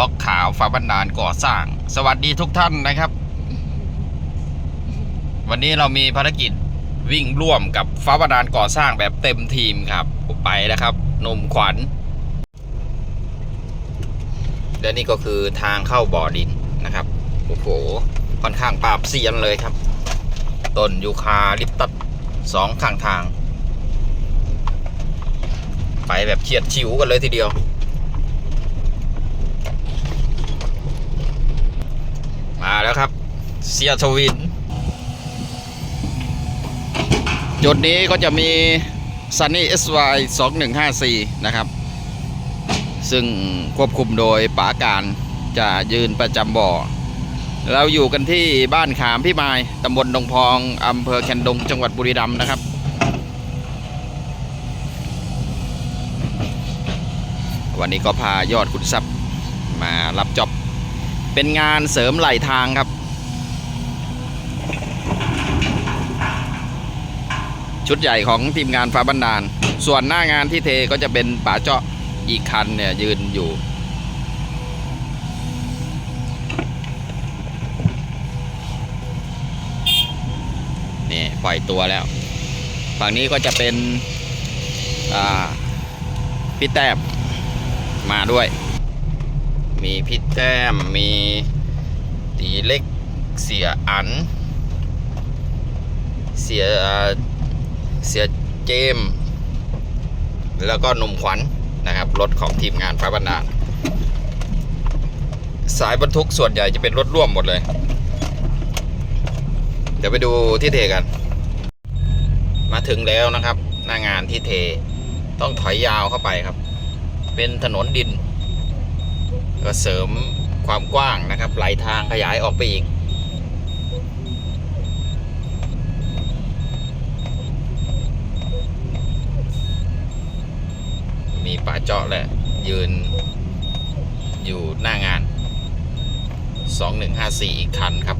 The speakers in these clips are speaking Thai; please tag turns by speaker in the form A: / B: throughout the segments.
A: ล็อกขาวฟ้าบันดาลก่อสร้าง สวัสดีทุกท่านนะครับ วันนี้เรามีภารกิจวิ่งร่วมกับฟ้าบันดาลก่อสร้างแบบเต็มทีมครับไปแล้วครับนมขวัญและนี่ก็คือทางเข้าบ่อดินนะครับโอ้โหค่อนข้างปราบเซียนเลยครับต้นยูคาลิปตัสสองข้างทาง ไปแบบเฉียดฉิวกันเลยทีเดียว มาแล้วครับ เซียทวิน จุดนี้ก็จะมี Sunny SY 2154 นะครับ ซึ่งควบคุมโดยป๋าการจะยืนประจำบ่อ เราอยู่กันที่บ้านขามพี่มายตำบลดงพองอำเภอแคนดง จังหวัดบุรีรัมย์นะครับวันนี้ก็พายอดขุนทรัพย์มารับจอบ เป็นงานเสริมไหลทางครับ ชุดใหญ่ของทีมงานฟ้าบันดาล ส่วนหน้างานที่เทก็จะเป็นป๋าเจาะอีกคันเนี่ยยืนอยู่ นี่ปล่อยตัวแล้ว ฝั่งนี้ก็จะเป็น อ่า พี่แต้มมาด้วย มีพี่แต้ม มีตีเล็กเสียอัน เสียเสียเจม แล้วก็หนุ่มขวัญนะครับ รถของทีมงานฟ้าบันดาลสายบรรทุกส่วนใหญ่จะเป็นรถร่วมหมดเลย เดี๋ยวไปดูที่เทกัน มาถึงแล้วนะครับ หน้างานที่เทต้องถอยยาวเข้าไปครับ เป็นถนนดิน ก็เสริมความกว้างนะครับไหลทางขยายออกไปอีก มีป่าเจาะแหละยืนอยู่หน้างาน 2154 อีกคันครับ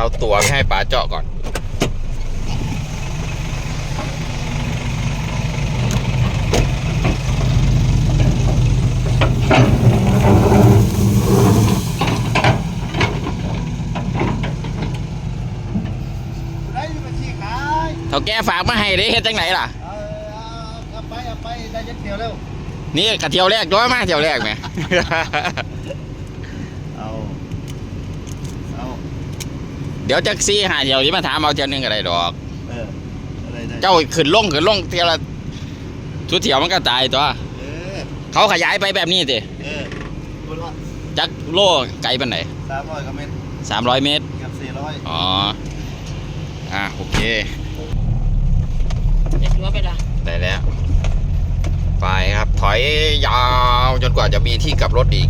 A: เอาตั๋วไปให้ป๋าเจาะก่อน
B: ได้มาชี้ขาย
A: เท่าแกฝากมาให้ได้เฮ็ดจังไหนล่ะ
B: เอาเอาเอาไปเอาไปได้ยัดเดียวเร็ว
A: นี่กะเที่ยวแรกด้วยมาเที่ยวแรกไหม
B: เอาเอา
A: เดี๋ยวจักซี่หาเที่ยวที่มาถามเอาเที่ยวหนึงก็ได้ดอก
B: เอออะไรได้
A: เจ้าขึ้นลงขึ้นลงเที่ยวละทุกเที่ยวมันก็ตายตัว
B: เออ
A: เขาขยายไปแบบนี้สิ
B: เออคุณละ
A: จักโลไกลปานไหน
B: สามร้อยกว่าเมตร
A: สามร้อยเมตร
B: กับสี่ร้อย
A: อ๋อ อะโอเค
C: เด็ดรั้วไปละ
A: ได้แล้ว ไปครับ ถอยยาวจนกว่าจะมีที่กลับรถอีก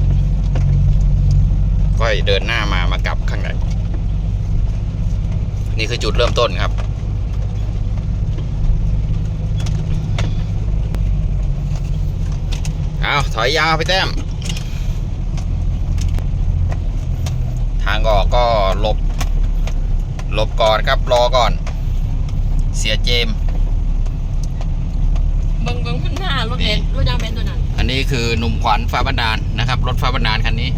A: ค่อยเดินหน้ามามากลับข้างในนี่คือจุดเริ่มต้นครับ เอาถอยยาวไปแต้ม ทางออกก็หลบ หลบก่อนครับ รอก่อน เสียเจมส์
C: เบิ่งเบิ่งขึ้นหน้ารถเอ็นรถยางเป็นตัวนั้น
A: อันนี้คือหนุ่มขวัญฟ้าบันดาลนะครับ รถฟ้าบันดาลคันนี้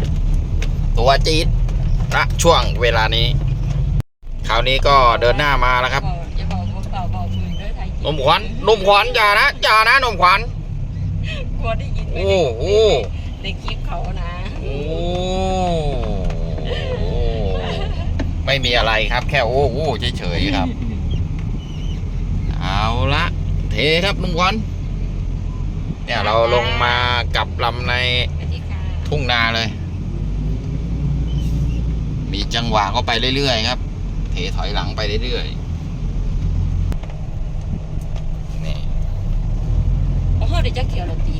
A: ตัวจี๊ดณช่วงเวลานี้ คราวนี้ก็เดินหน้ามาแล้วครับ
C: อย่าบอกว่าเปล่าบอกมือด้วยไทย
A: หนุ่มขวัญหนุ่มขวัญอย่านะอย่านะหนุ่มขวัญ
C: กลัวได้ยินไม่
A: โอ้
C: ได้
A: โห
C: ในคลิปเขานะ
A: โอ้ไม่มีอะไรครับ แค่โอ้โหเฉยๆครับ เอาละเทครับหนุ่มขวัญเนี่ยเราลงมากับลำใน
C: สวัสดีค่ะ
A: ทุ่งนาเลย มีจังหวะก็ไปเรื่อยๆครับ เทถอยหลังไปเรื่อยๆนี่
C: โอ้โหเดี๋ยวจะเกี่ยวเราตี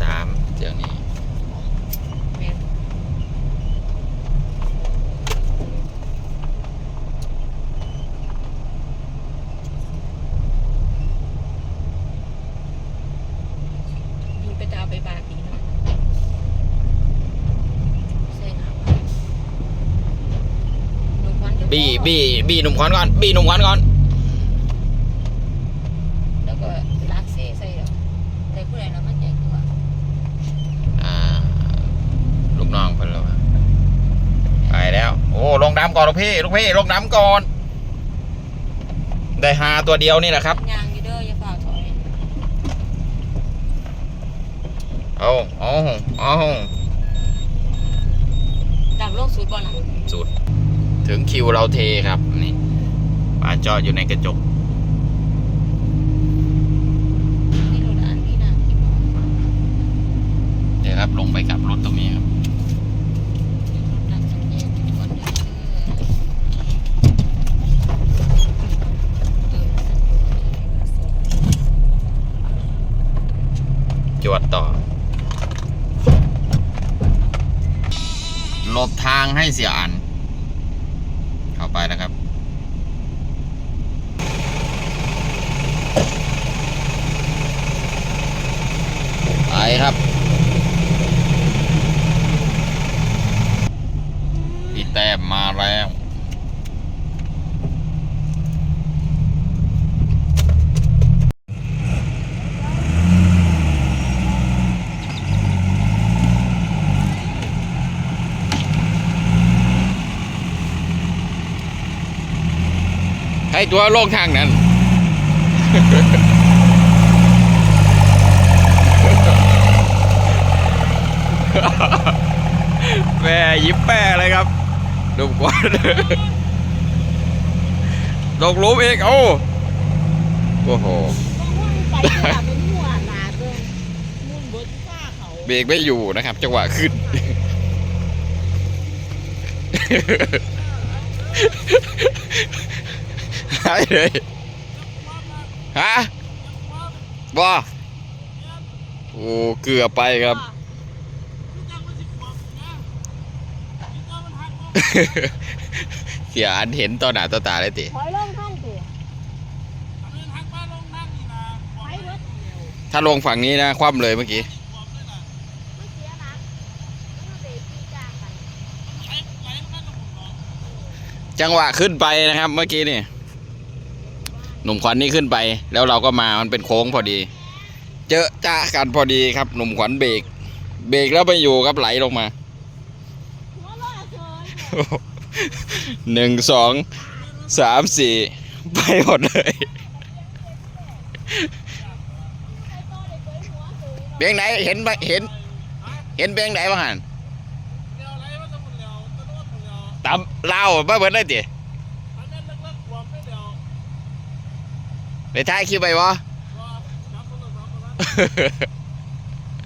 A: สามเดี๋ยวนี้
C: แม่น มีไปดาวไปบาดีเนาะใส่น้ำอะดูควันจะ
A: บี้บี้บี้หนุ่มขวัญก่อนบี้หนุ่มขวัญก่อน
C: แล้วก็ล้างเสใส่เอาใส่ผู้ใดแล้วมันใหญ่กว่า
A: อ่าลูกน้องไปแล้วอะไปแล้ว โอ้ลงน้ำก่อนลูกพี่ลูกพี่ลงน้ำก่อน ได้หาตัวเดียวนี่แหละครับ
C: ยางอยู่เด้ออย่าฝ่าถอย
A: เอาเอาเอา
C: ดับโลกสูตรก่อนนะ
A: สุด ถึงคิวเราเทครับนี่ปลาจอดอยู่ในกระจกเดี๋ยวครับลงไปกับรถตรงนี้ครับจวดต่อหลบทางให้เสียอัน ไปนะครับไปครับ พี่แต้มมาแล้ว ให้ตัวโลงทางนั้นแม่ยิ้มแป้เลยครับดูกว่าตกหลุมอีกโอ้โอ้โห
C: ไปแบบเป็นหัวหนาเกินมุ่นบดข้าเขา
A: เบรกไม่อยู่นะครับ จังหวะขึ้น หายเลยฮะบอโอ้เกือบไปครับเสียอันเห็นต่อหน้าต่อตาเลยติ
C: ถอยลงท่านสิไปรถ
A: ถ้าลงฝั่งนี้นะคว่ำเลยเมื่อกี้
C: ไม่เสียนะต้องเบรกที่กลางกัน
A: จังหวะขึ้นไปนะครับเมื่อกี้นี่ หนุ่มขวัญนี่ขึ้นไป แล้วเราก็มามันเป็นโค้งพอดี เจอจ้ากันพอดีครับ หนุ่มขวัญเบรกเบรกแล้วไปอยู่ครับไหลลงมา
C: ห
A: นึ่งสองสามสี่ไปหมดเลยเบียงไหนเห็นไหเห็น เห็นเบียงไหนบ้างหันตำเล่าบ้าเบิดได้ติ ไปท้ายคิวไปวะ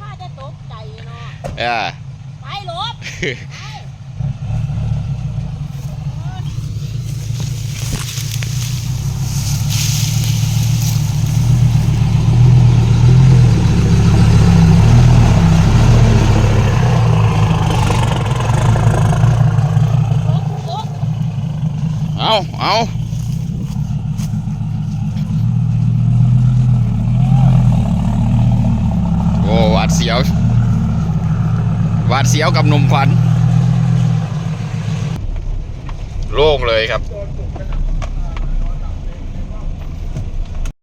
C: ข้าจะตกใจเนาะ
A: เออ
C: ไปรถไป
A: เอาเอาโอ้หวา ดเสียวหวาดเสียวกับหนุ่มขวัญโล่งเลยครับ